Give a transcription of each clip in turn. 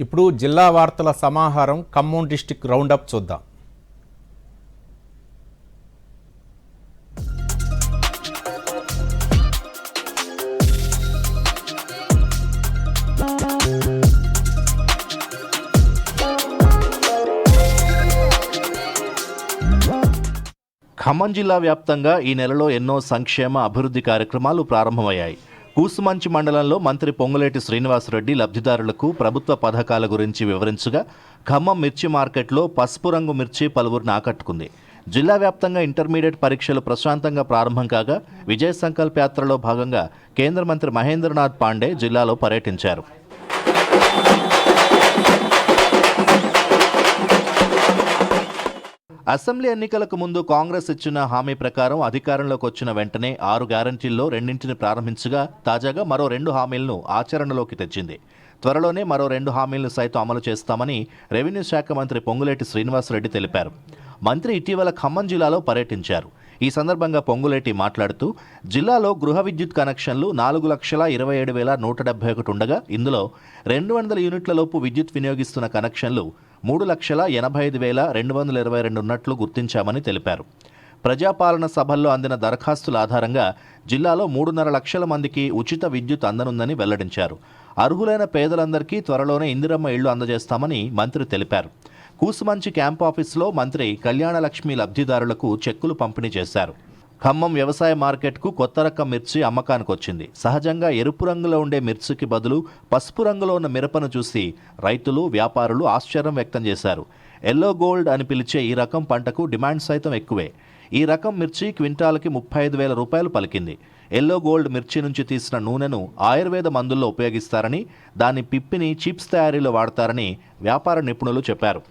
ఇప్పుడు జిల్లా వార్తల సమాహారం ఖమ్మం డిస్టిక్ రౌండప్ చూద్దాం. ఖమ్మం జిల్లా వ్యాప్తంగా ఈ నెలలో ఎన్నో సంక్షేమ అభివృద్ధి కార్యక్రమాలు ప్రారంభమయ్యాయి. కూసుమంచి మండలంలో మంత్రి పొంగులేటి శ్రీనివాసరెడ్డి లబ్ధిదారులకు ప్రభుత్వ పథకాల గురించి వివరించగా ఖమ్మం మిర్చి మార్కెట్లో పసుపు రంగు మిర్చి పలువురిని ఆకట్టుకుంది. జిల్లా వ్యాప్తంగా ఇంటర్మీడియట్ పరీక్షలు ప్రశాంతంగా ప్రారంభం కాగా విజయ సంకల్ప యాత్రలో భాగంగా కేంద్ర మంత్రి మహేంద్రనాథ్ పాండే జిల్లాలో పర్యటించారు. అసెంబ్లీ ఎన్నికలకు ముందు కాంగ్రెస్ ఇచ్చిన హామీ ప్రకారం అధికారంలోకి వచ్చిన వెంటనే ఆరు గ్యారంటీల్లో రెండింటిని ప్రారంభించగా తాజాగా మరో రెండు హామీలను ఆచరణలోకి తెచ్చింది. త్వరలోనే మరో రెండు హామీలను సైతం అమలు చేస్తామని రెవెన్యూ శాఖ మంత్రి పొంగులేటి శ్రీనివాసరెడ్డి తెలిపారు. మంత్రి ఇటీవల ఖమ్మం జిల్లాలో పర్యటించారు. ఈ సందర్భంగా పొంగులేటి మాట్లాడుతూ జిల్లాలో గృహ విద్యుత్ కనెక్షన్లు నాలుగు లక్షల ఇరవై ఏడు వేల నూట డెబ్బై ఒకటి ఉండగా ఇందులో రెండు వందల యూనిట్ల లోపు విద్యుత్ వినియోగిస్తున్న కనెక్షన్లు మూడు లక్షల ఎనభై ఐదు వేల రెండు వందల ఇరవై రెండు ఉన్నట్లు గుర్తించామని తెలిపారు. ప్రజాపాలన సభల్లో అందిన దరఖాస్తుల ఆధారంగా జిల్లాలో మూడున్నర లక్షల మందికి ఉచిత విద్యుత్ అందనుందని వెల్లడించారు. అర్హులైన పేదలందరికీ త్వరలోనే ఇందిరమ్మ ఇళ్ళు అందజేస్తామని మంత్రి తెలిపారు. కూసుమంచి క్యాంప్ ఆఫీసులో మంత్రి కళ్యాణలక్ష్మి లబ్ధిదారులకు చెక్కులు పంపిణీ చేశారు. ఖమ్మం వ్యవసాయ మార్కెట్కు కొత్త రకం మిర్చి అమ్మకానికి వచ్చింది సహజంగా ఎరుపు రంగులో ఉండే మిర్చికి బదులు పసుపు రంగులో ఉన్న మిరపను చూసి రైతులు వ్యాపారులు ఆశ్చర్యం వ్యక్తం చేశారు. ఎల్లో గోల్డ్ అని పిలిచే ఈ రకం పంటకు డిమాండ్ సైతం ఎక్కువే. ఈ రకం మిర్చి క్వింటాల్కి ముప్పై ఐదు వేల రూపాయలు పలికింది. ఎల్లో గోల్డ్ మిర్చి నుంచి తీసిన నూనెను ఆయుర్వేద మందుల్లో ఉపయోగిస్తారని దాని పిప్పిని చిప్స్ తయారీలో వాడతారని వ్యాపార నిపుణులు చెప్పారు.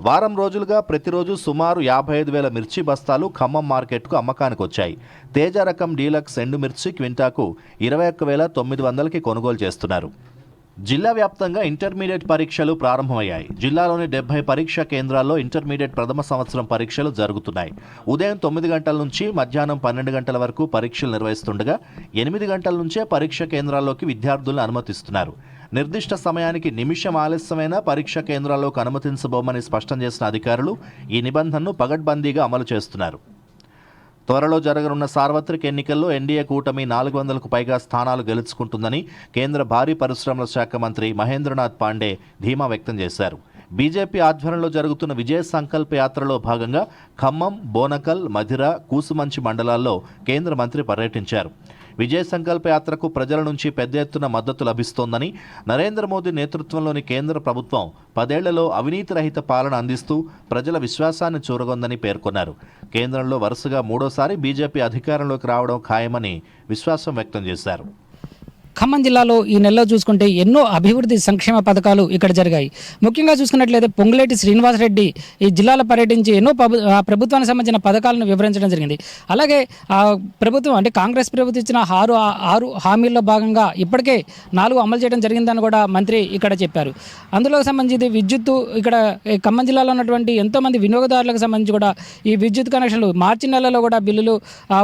వారం రోజులుగా ప్రతిరోజు సుమారు యాభై ఐదు వేల మిర్చి బస్తాలు ఖమ్మం మార్కెట్కు అమ్మకానికి వచ్చాయి తేజ రకం డీలక్స్ ఎండు మిర్చి క్వింటాకు ఇరవై ఒక్క వేల తొమ్మిది వందలకి కొనుగోలు చేస్తున్నారు. జిల్లా వ్యాప్తంగా ఇంటర్మీడియట్ పరీక్షలు ప్రారంభమయ్యాయి. జిల్లాలోని డెబ్బై పరీక్షా కేంద్రాల్లో ఇంటర్మీడియట్ ప్రథమ సంవత్సరం పరీక్షలు జరుగుతున్నాయి. ఉదయం తొమ్మిది గంటల నుంచి మధ్యాహ్నం పన్నెండు గంటల వరకు పరీక్షలు నిర్వహిస్తుండగా ఎనిమిది గంటల నుంచే పరీక్ష కేంద్రాల్లోకి విద్యార్థులను అనుమతిస్తున్నారు. నిర్దిష్ట సమయానికి నిమిషం ఆలస్యమైన పరీక్ష కేంద్రాల్లోకి అనుమతించబోమని స్పష్టం చేసిన అధికారులు ఈ నిబంధనను పగడ్బందీగా అమలు చేస్తున్నారు. త్వరలో జరగనున్న సార్వత్రిక ఎన్నికల్లో ఎన్డీఏ కూటమి నాలుగు వందలకు పైగా స్థానాలు గెలుచుకుంటుందని కేంద్ర భారీ పరిశ్రమల శాఖ మంత్రి మహేంద్రనాథ్ పాండే ధీమా వ్యక్తం చేశారు. బీజేపీ ఆధ్వర్యంలో జరుగుతున్న విజయ సంకల్ప యాత్రలో భాగంగా ఖమ్మం బోనకల్ మధిర కూసుమంచి మండలాల్లో కేంద్ర మంత్రి పర్యటించారు. విజయ సంకల్ప యాత్రకు ప్రజల నుంచి పెద్ద ఎత్తున మద్దతు లభిస్తోందని నరేంద్ర మోదీ నేతృత్వంలోని కేంద్ర ప్రభుత్వం పదేళ్ళలో అవినీతి రహిత పాలన అందిస్తూ ప్రజల విశ్వాసాన్ని చూరగొందని పేర్కొన్నారు. కేంద్రంలో వరుసగా మూడోసారి బీజేపీ అధికారంలోకి రావడం ఖాయమని విశ్వాసం వ్యక్తం చేశారు. ఖమ్మం జిల్లాలో ఈ నెలలో చూసుకుంటే ఎన్నో అభివృద్ధి సంక్షేమ పథకాలు ఇక్కడ జరిగాయి. ముఖ్యంగా చూసుకున్నట్లయితే పొంగులేటి శ్రీనివాసరెడ్డి ఈ జిల్లాలో పర్యటించి ఎన్నో ప్రభుత్వానికి సంబంధించిన పథకాలను వివరించడం జరిగింది. అలాగే ఆ ప్రభుత్వం అంటే కాంగ్రెస్ ప్రభుత్వం ఇచ్చిన ఆరు ఆరు హామీల్లో భాగంగా ఇప్పటికే నాలుగు అమలు చేయడం జరిగిందని కూడా మంత్రి ఇక్కడ చెప్పారు. అందులో సంబంధించి విద్యుత్తు ఇక్కడ ఈ ఖమ్మం జిల్లాలో ఉన్నటువంటి ఎంతోమంది వినియోగదారులకు సంబంధించి కూడా ఈ విద్యుత్ కనెక్షన్లు మార్చి నెలలో కూడా బిల్లులు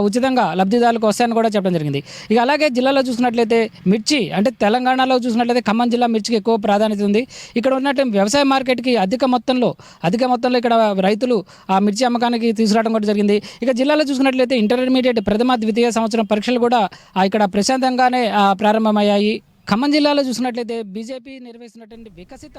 ఉచితంగా లబ్ధిదారులకు వస్తాయని కూడా చెప్పడం జరిగింది. ఇక అలాగే జిల్లాలో చూసినట్లయితే మిర్చి అంటే తెలంగాణలో చూసినట్లయితే ఖమ్మం జిల్లా మిర్చికి ఎక్కువ ప్రాధాన్యత ఉంది. ఇక్కడ ఉన్నటువంటి వ్యవసాయ మార్కెట్కి అధిక మొత్తంలో అధిక మొత్తంలో ఇక్కడ రైతులు ఆ మిర్చి అమ్మకానికి తీసుకురావడం కూడా జరిగింది. ఇక జిల్లాలో చూసుకున్నట్లయితే ఇంటర్మీడియట్ ప్రథమ ద్వితీయ సంవత్సరం పరీక్షలు కూడా ఇక్కడ ప్రశాంతంగానే ప్రారంభమయ్యాయి. ఖమ్మం జిల్లాలో చూసినట్లయితే బీజేపీ నిర్వహిస్తున్నటువంటి వికసిత